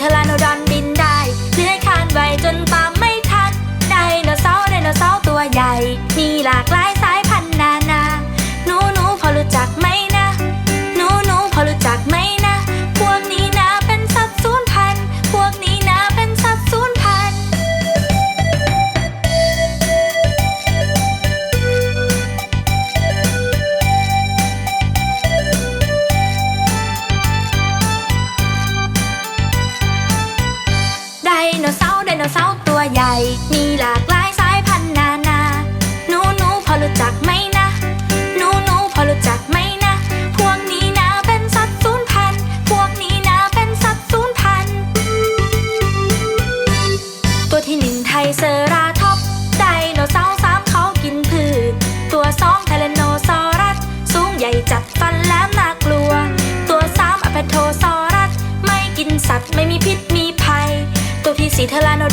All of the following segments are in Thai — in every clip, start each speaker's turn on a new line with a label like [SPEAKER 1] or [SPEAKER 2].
[SPEAKER 1] ทลานดอนบินได้เลื่อยคานไวจนตามไม่ทันไดโนเสาร์ไดโนเสาร์ตัวใหญ่ มีหลากหลาย ศรีเทลาน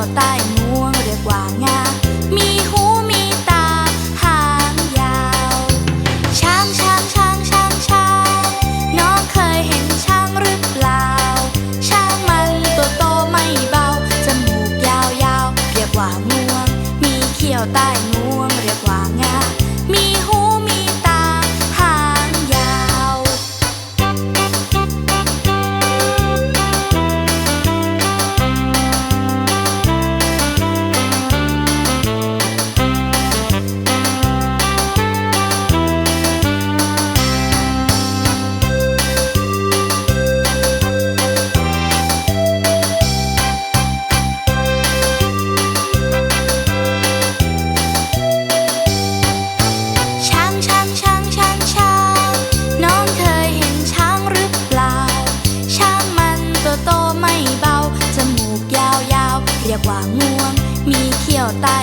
[SPEAKER 1] วใต้งวงเรียกว่างา มีหูมีตาหางยาว ช้างช้างช้างช้างช้างน้องเคยเห็นช้างหรือเปล่า ช้างมันตัวโตไม่เบา จมูกยาวยาวเรียกว่างวง มีเขียวใต้งวงเรียกว่างา มีหู ว่าง่วง มีเขี้ยวใต้